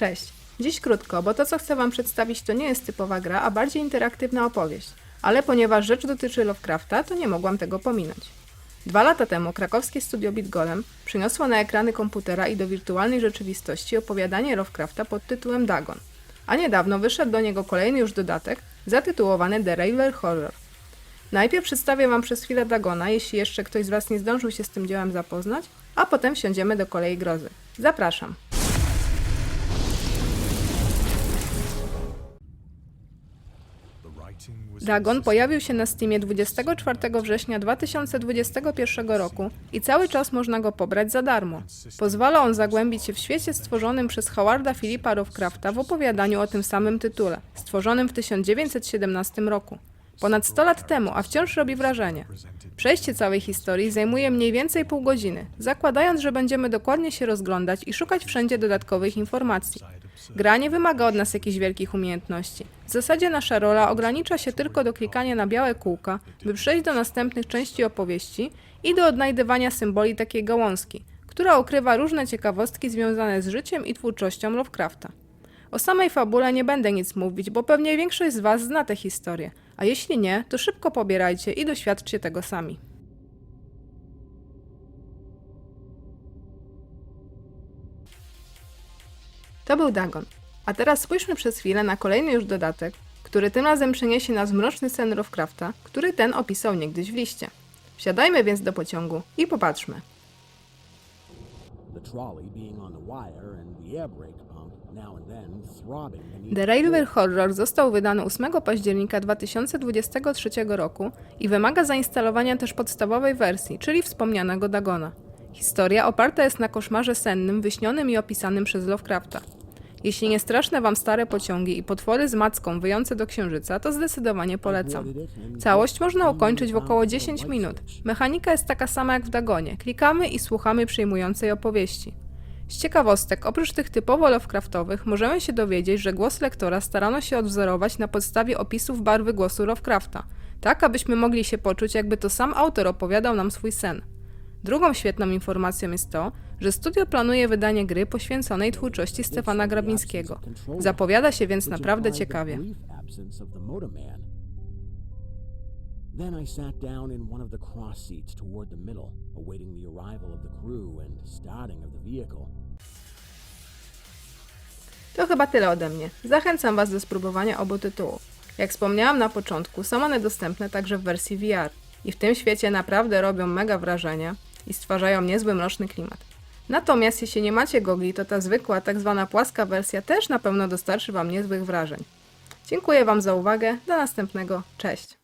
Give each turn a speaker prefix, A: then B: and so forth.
A: Cześć. Dziś krótko, bo to co chcę Wam przedstawić to nie jest typowa gra, a bardziej interaktywna opowieść. Ale ponieważ rzecz dotyczy Lovecrafta, to nie mogłam tego pominąć. Dwa lata temu krakowskie studio BitGolem przyniosło na ekrany komputera i do wirtualnej rzeczywistości opowiadanie Lovecrafta pod tytułem Dagon. A niedawno wyszedł do niego kolejny już dodatek zatytułowany The Railway Horror. Najpierw przedstawię Wam przez chwilę Dagona, jeśli jeszcze ktoś z Was nie zdążył się z tym dziełem zapoznać, a potem wsiądziemy do kolei grozy. Zapraszam. Dagon pojawił się na Steamie 24 września 2021 roku i cały czas można go pobrać za darmo. Pozwala on zagłębić się w świecie stworzonym przez Howarda Philippa Lovecrafta w opowiadaniu o tym samym tytule, stworzonym w 1917 roku. Ponad 100 lat temu, a wciąż robi wrażenie. Przejście całej historii zajmuje mniej więcej pół godziny, zakładając, że będziemy dokładnie się rozglądać i szukać wszędzie dodatkowych informacji. Gra nie wymaga od nas jakichś wielkich umiejętności. W zasadzie nasza rola ogranicza się tylko do klikania na białe kółka, by przejść do następnych części opowieści i do odnajdywania symboli takiej gałązki, która ukrywa różne ciekawostki związane z życiem i twórczością Lovecrafta. O samej fabule nie będę nic mówić, bo pewnie większość z Was zna tę historię, a jeśli nie, to szybko pobierajcie i doświadczcie tego sami. To był Dagon. A teraz spójrzmy przez chwilę na kolejny już dodatek, który tym razem przeniesie nas w mroczny sen Lovecrafta, który ten opisał niegdyś w liście. Wsiadajmy więc do pociągu i popatrzmy.
B: the
A: Railway Horror został wydany 8 października 2023 roku i wymaga zainstalowania też podstawowej wersji, czyli wspomnianego Dagona. Historia oparta jest na koszmarze sennym wyśnionym i opisanym przez Lovecrafta. Jeśli nie straszne wam stare pociągi i potwory z macką wyjące do księżyca, to zdecydowanie polecam. Całość można ukończyć w około 10 minut. Mechanika jest taka sama jak w Dagonie. Klikamy i słuchamy przejmującej opowieści. Z ciekawostek, oprócz tych typowo Lovecraftowych, możemy się dowiedzieć, że głos lektora starano się odwzorować na podstawie opisów barwy głosu Lovecrafta, tak abyśmy mogli się poczuć, jakby to sam autor opowiadał nam swój sen. Drugą świetną informacją jest to, że studio planuje wydanie gry poświęconej twórczości Stefana Grabińskiego. Zapowiada się więc naprawdę ciekawie.
B: Then I sat down in one of the cross seats toward the middle, awaiting the arrival of the crew and starting of the vehicle.
A: To chyba tyle ode mnie. Zachęcam Was do spróbowania obu tytułów. Jak wspomniałam na początku, są one dostępne także w wersji VR i w tym świecie naprawdę robią mega wrażenie i stwarzają niezły mroczny klimat. Natomiast jeśli nie macie gogli, to ta zwykła, tak zwana płaska wersja też na pewno dostarczy Wam niezłych wrażeń. Dziękuję Wam za uwagę, do następnego, cześć!